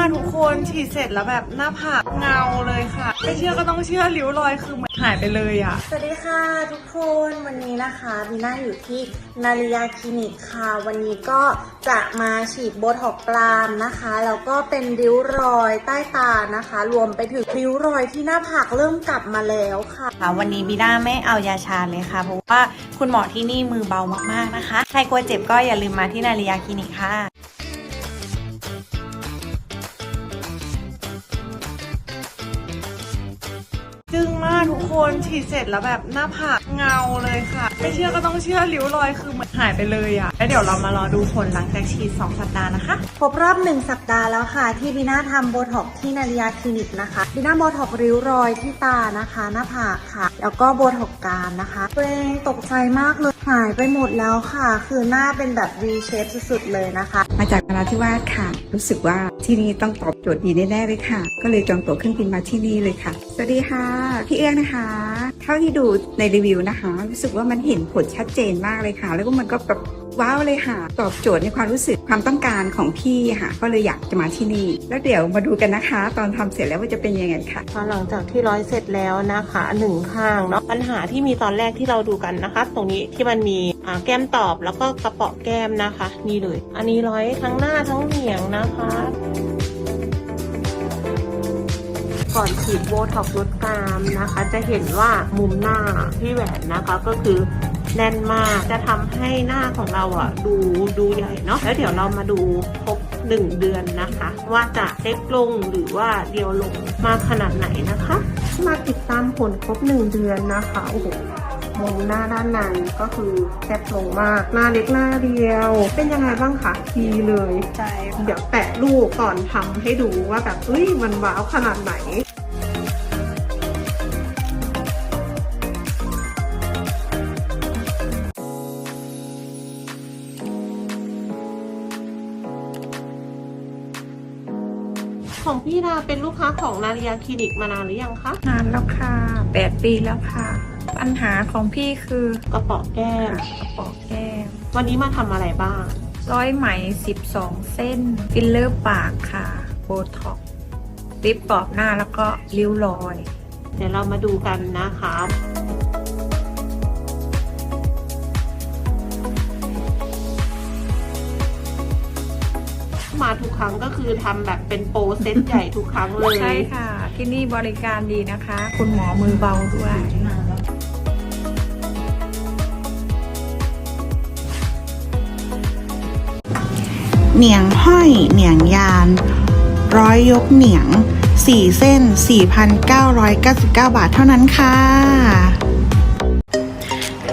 ากทุกคนฉีดเสร็จแล้วแบบหน้าผากเงาเลยค่ะไม่เชื่อก็ต้องเชื่อริ้วรอยคือมันหายไปเลยอะสวัสดีค่ะทุกคนวันนี้นะคะบีน่าอยู่ที่นาริยาคลินิกค่ะ วันนี้ก็จะมาฉีดโบท็อกซ์กรามนะคะแล้วก็เป็นริ้วรอยใต้ตานะคะ รวมไปถึงริ้วรอยที่หน้าผากเริ่มกลับมาแล้วค่ะค่ะ วันนี้บีน่าไม่เอายาชาเลยค่ะเพราะว่าคุณหมอที่นี่มือเบามากๆนะคะ ใครกลัวเจ็บก็อย่าลืมมาที่นาริยาคลินิกค่ะ ทุกคนฉีดเสร็จแล้วแบบหน้าผากเงาเลยค่ะ ไม่เชื่อก็ต้องเชื่อริ้วรอยคือมันหายไปเลยอะแล้วเดี๋ยวเรามารอดูผลหลังจากฉีด 2 สัปดาห์นะคะ ครบรอบหนึ่งสัปดาห์แล้วค่ะ ที่บีน่าทำโบท็อกซ์ที่นาริยาคลินิกนะคะบีน่าโบท็อกซ์ริ้วรอยที่ตานะคะ หน้าผากค่ะ แล้วก็โบท็อกซ์กรามนะคะตัวเองตกใจมากเลยหายไปหมดแล้วค่ะ คือหน้าเป็นแบบ V shape สุดๆเลยนะคะ มาจากนราธิวาสค่ะ รู้สึกว่าที่นี่ต้องตอบโจทย์ดีแน่ๆเลยค่ะ ก็เลยจองตั๋วเครื่องบินมาที่นี่เลยค่ะ สวัสดีค่ะ พี่เอื้องนะคะ เท่าที่ดูในรีวิวนะคะ รู้สึกว่ามันเห็นผลชัดเจนมากเลยค่ะ แล้วก็มันก็แบบว้าวเลยค่ะ ตอบโจทย์ในความรู้สึกความต้องการของพี่ค่ะ ก็เลยอยากจะมาที่นี่ แล้วเดี๋ยวมาดูกันนะคะ ตอนทำเสร็จแล้วว่าจะเป็นยังไงค่ะพอหลังจากที่ร้อยเสร็จแล้วนะคะหนึ่งข้างเนาะปัญหาที่มีตอนแรกที่เราดูกันนะคะ ตรงนี้ที่มันมีแก้มตอบแล้วก็กระเปาะแก้มนะคะ นี่เลย อันนี้ร้อยทั้งหน้าทั้งเหนียงนะคะ ก่อนฉีดโบท็อกซ์ลดกรามนะคะ จะเห็นว่ามุมหน้าที่แหวนนะคะก็คือแน่นมากจะทำให้หน้าของเราอะดูดูใหญ่เนาะแล้วเดี๋ยวเรามาดูครบหนึ่งเดือนนะคะ ว่าจะเล็กลงหรือว่าเดียวลงมากขนาดไหนนะคะ มาติดตามผลครบหนึ่งเดือนนะคะโอ้โหมุมหน้าด้านในก็คือแคบลงมาก หน้าเล็กหน้าเดียว เป็นยังไงบ้างคะดีเลยใช่เดี๋ยวแปะรูปก่อนทำให้ดูว่าแบบเอ้ยมันว้าวขนาดไหน ของพี่ดาเป็นลูกค้าของนาริยาคลินิกมานานหรือยังคะนานแล้วค่ะแปดปีแล้วค่ะ ปัญหาของพี่คือกระเป๋อแก้มกระเป๋อแก้มวันนี้มาทำอะไรบ้าง ร้อยไหม 12 เส้น ฟิลเลอร์ปากค่ะ โบท็อกซ์ลิปปอบหน้าแล้วก็ริ้วรอย เดี๋ยวเรามาดูกันนะคะ มาทุกครั้งก็คือทำแบบเป็นโปรเซตใหญ่ทุกครั้งเลยใช่ค่ะ ที่นี่บริการดีนะคะ คุณหมอมือเบาด้วย เหนียงห้อย เหนียงยาน ร้อยยกเหนียง 4 เส้น 4,999 บาทเท่านั้นค่ะ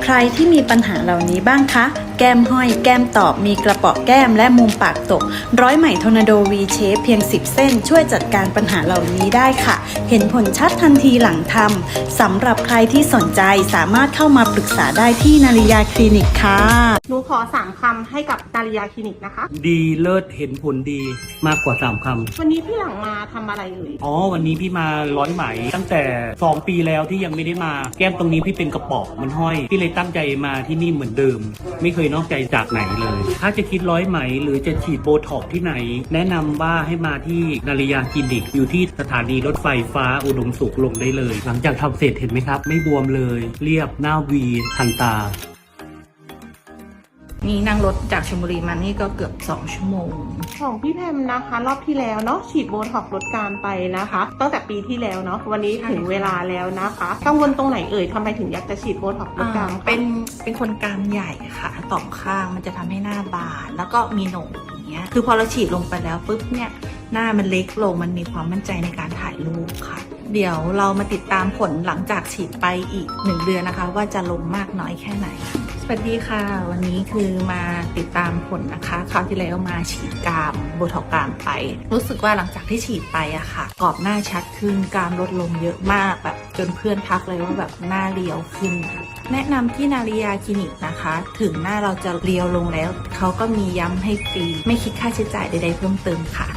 ใครที่มีปัญหาเหล่านี้บ้างคะ แก้มห้อย แก้มตอบ มีกระเปาะแก้มและมุมปากตก ร้อยไหมทอร์นาโด V shape เพียง 10 เส้น ช่วยจัดการปัญหาเหล่านี้ได้ค่ะ เห็นผลชัดทันทีหลังทำสำหรับใครที่สนใจสามารถเข้ามาปรึกษาได้ที่นาริยาคลินิกค่ะ หนูขอสามคำให้กับนาริยาคลินิกนะคะ ดีเลิศเห็นผลดีมากกว่าสามควันนี้พี่หลังมาทำอะไรเอ่ยำอ๋อ วันนี้พี่มาร้อยไหมตั้งแต่สองปีแล้วที่ยังไม่ได้มา แก้มตรงนี้พี่เป็นกระเป๋อมันห้อย พี่เลยตั้งใจมาที่นี่เหมือนเดิม ไม่เคยนอกใจจากไหนเลย ถ้าจะคิดร้อยไหม หรือจะฉีดโบท็อกที่ไหน แนะนำว่าให้มาที่นาริยาคลินิก อยู่ที่สถานีรถไฟฟ้าอุดมสุขลงได้เลย หลังจากทำเสร็จเห็นไหมครับ ไม่บวมเลย เรียบหน้าวีทันตา นี่นั่งรถจากชลบุรีมานี่ก็เกือบ 2 ชั่วโมง ของพี่แพมนะคะ รอบที่แล้วเนาะฉีดโบท็อกซ์ลดการไปนะคะ ตั้งแต่ปีที่แล้วเนาะวันนี้ถึงเวลาแล้วนะคะกังวลตรงไหนเอ่ยทำไมถึงอยากจะฉีดโบท็อกซ์ลดการคะเป็นเป็นคนกรามใหญ่ค่ะต่อมข้างมันจะทำให้หน้าบานแล้วก็มีโหนกอย่างเงี้ยคือพอเราฉีดลงไปแล้วปุ๊บเนี่ยหน้ามันเล็กลงมันมีความมั่นใจในการถ่ายรูปค่ะ เดี๋ยวเรามาติดตามผลหลังจากฉีดไปอีกหนึ่งเดือนนะคะ ว่าจะลงมากน้อยแค่ไหน สวัสดีค่ะ วันนี้คือมาติดตามผลนะคะคราวที่แล้วมาฉีดกรามโบท็อกกรามไป รู้สึกว่าหลังจากที่ฉีดไปอะค่ะ กรอบหน้าชัดขึ้นกรามลดลงเยอะมากแบบจนเพื่อนทักเลยว่าแบบหน้าเรียวขึ้น แนะนำที่นาริยาคลินิกนะคะ ถึงหน้าเราจะเรียวลงแล้ว เขาก็มีย้ำให้ฟรีไม่คิดค่าใช้จ่ายใดๆเพิ่มเติมค่ะ